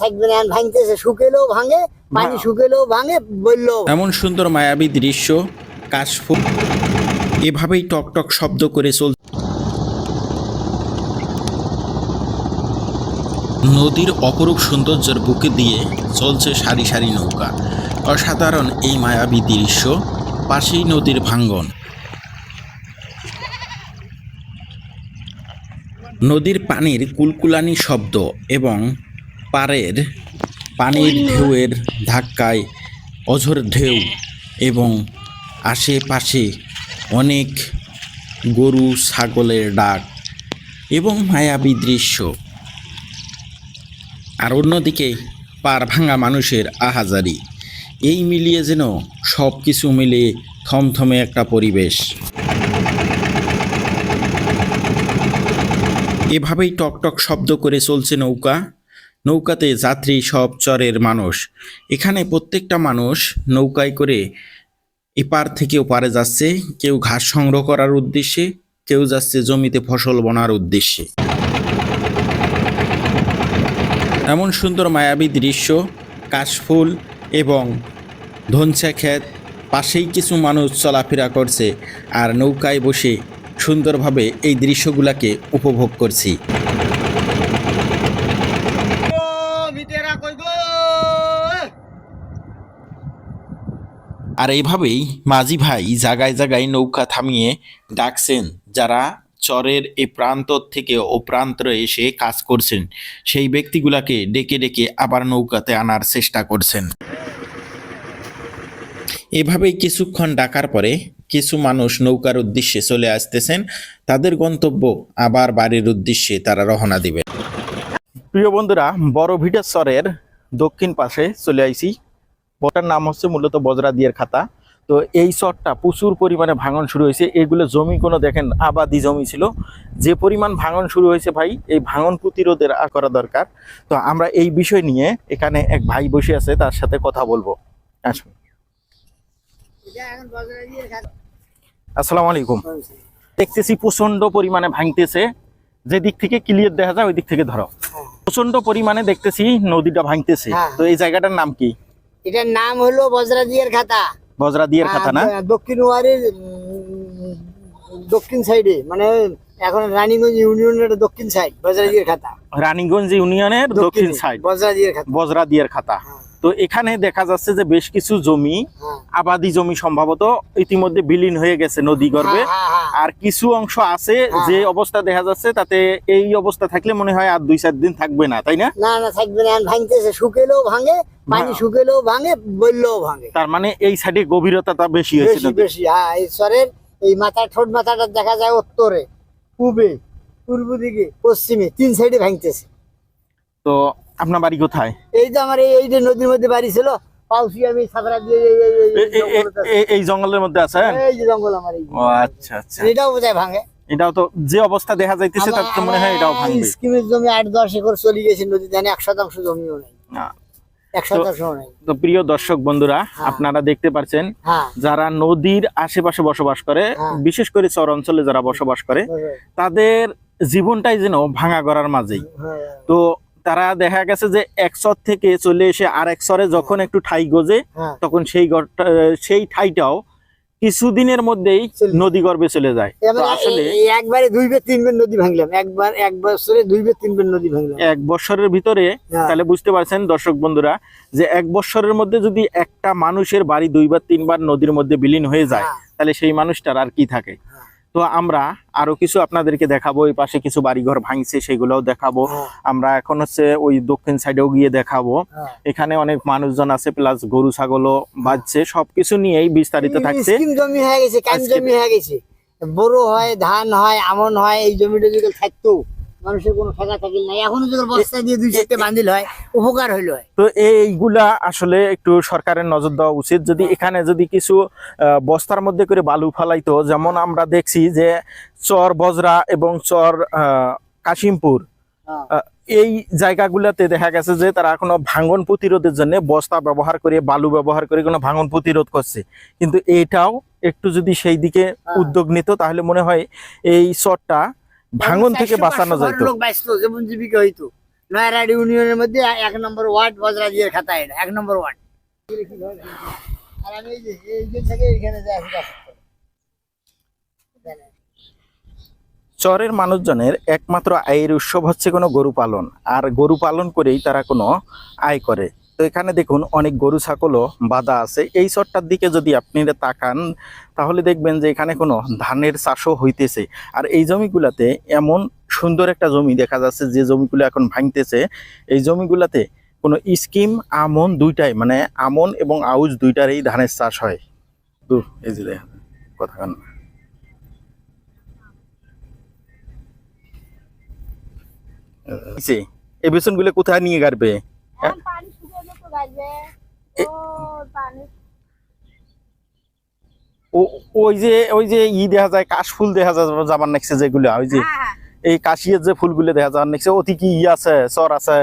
থাকবে না ভাঙতেছে শুকেলেও ভাঙে পানি শুকেলেও ভাঙে বললেও এমন সুন্দর মায়াবী দৃশ্য কাশফুল এভাবেই টকটক শব্দ করে চল নদীর অপরূপ সৌন্দর্যের বুকে দিয়ে চলছে সারি সারি নৌকা। অসাধারণ এই মায়াবী দৃশ্য পাশেই নদীর ভাঙ্গন। নদীর পানির কুলকুলানি শব্দ এবং পাড়ের, পানির ঢেউয়ের ধাক্কায় অঝোর ঢেউ এবং আশেপাশে অনেক গরু ছাগলের ডাক এবং মায়াবী দৃশ্য। আর অন্যদিকে পার ভাঙা মানুষের আহাজারি, এই মিলিয়ে যেন সব কিছু মিলিয়ে থমথমে একটা পরিবেশ। এভাবেই টকটক শব্দ করে চলছে নৌকা। নৌকাতে যাত্রী সব চরের মানুষ। এখানে প্রত্যেকটা মানুষ নৌকায় করে এপার থেকে ওপারে যাচ্ছে। কেউ ঘাস সংগ্রহ করার উদ্দেশ্যে, কেউ যাচ্ছে জমিতে ফসল বোনার উদ্দেশ্যে। এমন সুন্দর মায়াবী দৃশ্য, কাশফুল এবং ধনসা ক্ষেত, পাশেই কিছু মানুষ চলাফেরা করছে আর নৌকায় বসে সুন্দরভাবে এই দৃশ্যগুলোকে উপভোগ করছি। আর এইভাবেই মাঝি ভাই জায়গায় জায়গায় নৌকা থামিয়ে ডাকছেন, যারা চরের এ প্রান্ত থেকে ও প্রান্তরে এসে কাজ করছেন। সেই ব্যক্তিগুলাকে ডেকে ডেকে আবার নৌকাতে আনার চেষ্টা করছেন। এভাবেই কিছুক্ষণ ডাকার পরে কিছু মানুষ নৌকার উদ্দেশ্যে চলে আসতেছেন। তাদের গন্তব্য আবার বাড়ির উদ্দেশ্যে তারা রওনা দিবে। প্রিয় বন্ধুরা, বড় ভিটেশ্বরের দক্ষিণ পাশে চলে আইছি। বটার নাম হচ্ছে মূলত বজরা দিয়ের খাতা। তো এই চরটা প্রচুর পরিমাণে ভাঙন শুরু হয়েছে। এগুলো জমি কোনো দেখেন আবাদি জমি ছিল। যে পরিমাণ ভাঙন শুরু হয়েছে ভাই এই ভাঙন প্রতিরোধের করা দরকার। তো আমরা এই বিষয় নিয়ে এখানে এক ভাই বসে আছে তার সাথে কথা বলব। আসুন। আসসালামু আলাইকুম। দেখতেছি প্রচণ্ড পরিমাণে ভাঙতেছে। যে দিক থেকে ক্লিয়ার দেখা যায় ওই দিক থেকে ধরো। প্রচণ্ড পরিমাণে দেখতেছি নদীটা ভাঙতেছে। হ্যাঁ। তো এই জায়গাটার নাম কি? এটার নাম হলো বজরাদিয়ার খাতা। বজরা দিয়ের খাতা না? দক্ষিণ ওয়ারের দক্ষিণ সাইডে মানে এখন রানীগঞ্জ ইউনিয়নের দক্ষিণ সাইড বজরাদিয়ার খাতা। রানীগঞ্জ ইউনিয়নের দক্ষিণ সাইড। বজরাদিয়ার খাতা। বজরা দিয়ের খাতা। হ্যাঁ, তো এখানে দেখা যাচ্ছে যে বেশ কিছু জমি। আবাদি জমি সম্ভবত ইতিমধ্যে বিলীন হয়ে গেছে নদী গর্ভে হ্যাঁ, হ্যাঁ, হ্যাঁ। আর কিছু অংশ আছে। যে অবস্থা দেখা যাচ্ছে তাতে এই অবস্থা থাকলে মনে হয় আর দুই চার দিন থাকবে না তাই না না না থাকবে না ভাঙতেছে শুকেলেও ভাঙে পানি। শুকেলেও ভাঙে বললেও ভাঙে তার মানে এই সাইডে গভীরতাটা বেশি হয়েছে বেশি হ্যাঁ এই এই মাথা ঠোঁট মাথাটা দেখা যায় উত্তরে পূবে পূর্ব দিকে পশ্চিমে তিন সাইডে ভাঙতেছে তো আপনার বাড়ি কোথায়? এই যে আমার এই যে নদীর মধ্যে বাড়ি ছিল পাউসি আমি দিয়ে এই- আছে। জঙ্গলের মধ্যে আছেন এই যে জঙ্গল আমার এই। আচ্ছা আচ্ছা। এটাও বোধহয় ভাঙে। এটাও তো যে অবস্থা দেখা যাইতেছে তাতে তো মনে হয় এটাও ভাঙবে। স্কিমের জমি আট দশ একর চলে গেছে নদীতে এক শতাংশ জমিও নেই। না। তো প্রিয় দর্শক বন্ধুরা হ্যাঁ। আপনারা দেখতে পাচ্ছেন হ্যাঁ। যারা নদীর আশেপাশে বসবাস করে হ্যাঁ। বিশেষ করে চর অঞ্চলে যারা বসবাস করে তাদের জীবনটাই যেন ভাঙা গড়ার মাঝেই। হ্যাঁ, তো তারা দেখা গেছে যে এক চর থেকে চলে এসে আর এক চরে যখন একটু ঠাই গজে হ্যাঁ তখন সেই গড়টা সেই ঠাইটাও কিছুদিনের মধ্যেই নদী গর্বে চলে যায় আসলে একবারে দুই বের তিন বের নদী ভাঙলাম একবার এক বছরে দুই বের তিন বের নদী ভাঙলাম এক বছরের ভিতরে হ্যাঁ। তাহলে বুঝতে পারছেন দর্শক বন্ধুরা যে এক বছরের মধ্যে যদি একটা মানুষের বাড়ি দুইবার তিনবার নদীর মধ্যে বিলীন হয়ে যায় হ্যাঁ। তাহলে সেই মানুষটার আর কি থাকে। তো আমরা আরও কিছু আপনাদেরকে দেখাবো এই পাশে কিছু বাড়িঘর ভাঙছে সেগুলোও দেখাবো। আমরা এখন হচ্ছে ওই দক্ষিণ সাইডেও গিয়ে দেখাবো। হ্যাঁ। এখানে অনেক মানুষজন আছে প্লাস গরু ছাগলও বাজছে সবকিছু নিয়েই বিস্তারিত থাকছে। জমি হয়ে গেছে কান জমি হয়ে গেছে। বড় হয় ধান হয় আমন হয় এই জমিটা যদি থাকতো মানুষের কোনো ঠেকা থাকিল নাই এখনও যদি বস্তা দিয়ে দুই চারটে বান্দিল হয় উপকার হইল। তো এইগুলা আসলে একটু সরকারের নজর দেওয়া উচিত। যদি এখানে যদি কিছু বস্তার মধ্যে করে বালু ফালাইতো যেমন আমরা দেখছি যে চর বজরা এবং চর কাশিমপুর হ্যাঁ। এই জায়গাগুলোতে দেখা গেছে যে তারা কোনো ভাঙন প্রতিরোধের জন্য বস্তা ব্যবহার করে বালু ব্যবহার করে কোনো ভাঙন প্রতিরোধ করছে। কিন্তু এটাও একটু যদি সেই দিকে হ্যাঁ। উদ্যোগ নিত তাহলে মনে হয় এই চরটা ভাঙন থেকে বাঁচানো যায় জীবিকা হইতো। নয়ারাড ইউনিয়নের মধ্যে এক নম্বর ওয়ার্ড বজরাজিয়ার খাতা এটা, এক নম্বর ওয়ার্ড। চরের মানুষজনের একমাত্র আয়ের উৎসব হচ্ছে কোনো গরু পালন, আর গরু পালন করেই তারা কোনো আয় করে। তো এখানে দেখুন অনেক গরু, ছাগলও বাঁধা আছে। এই চরটার দিকে যদি আপনি তাকান, তাহলে দেখবেন যে এখানে কোনো ধানের চাষও হইতেছে। আর এই জমিগুলাতে এমন সুন্দর একটা জমি দেখা যাচ্ছে যে জমিগুলো এখন ভাঙতেছে। এই জমিগুলাতে কোনো স্কিম, আমন দুইটাই মানে আমন এবং আউজ দুইটারই ধানের চাষ হয়। দূর, এই যে কথা কান। এই বেসনগুলো কোথায় নিয়ে গাড়বে? এখন ওই যে ওই যে ই দেখা যায় কাশ ফুল দেখা যায় যাবার নেক্সে যেগুলো ওই যে হ্যাঁ এই কাশিয়ের যে ফুলগুলো দেখা যাবার নেক্সে অতি কি ই আছে চর আছে।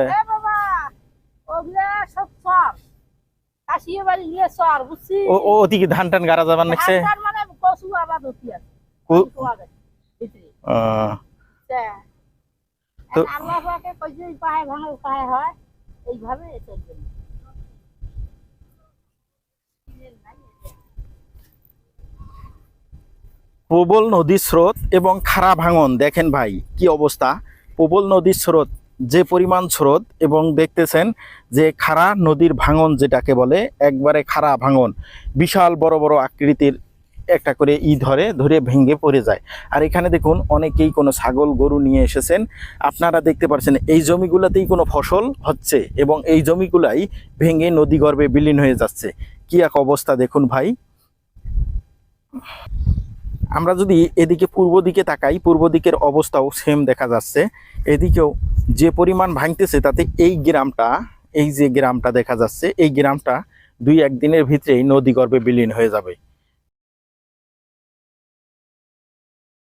অতি কি ধান টান গাড়া যাবার মানে তা, আল্লাহ পাকে ভাঙে হয়। এইভাবে চলবে। প্রবল নদীর স্রোত এবং খাড়া ভাঙন, দেখেন ভাই কি অবস্থা। প্রবল নদীর স্রোত, যে পরিমাণ স্রোত এবং দেখতেছেন যে খাড়া নদীর ভাঙন যেটাকে বলে, একবারে খাড়া ভাঙন, বিশাল বড় বড় আকৃতির একটা করে ই ধরে ধরে ভেঙে পড়ে যায়। আর এখানে দেখুন, অনেকেই কোনো ছাগল, গরু নিয়ে এসেছেন। আপনারা দেখতে পাচ্ছেন এই জমিগুলোতেই কোনো ফসল হচ্ছে এবং এই জমিগুলাই ভেঙে নদী গর্ভে বিলীন হয়ে যাচ্ছে। কি এক অবস্থা দেখুন ভাই। আমরা যদি এদিকে পূর্ব দিকে তাকাই, পূর্ব দিকের অবস্থাও সেম দেখা যাচ্ছে। এদিকেও যে পরিমাণ ভাঙতেছে, তাতে এই গ্রামটা, এই যে গ্রামটা দেখা যাচ্ছে, এই গ্রামটা দুই একদিনের ভিতরেই নদী গর্ভে বিলীন হয়ে যাবে।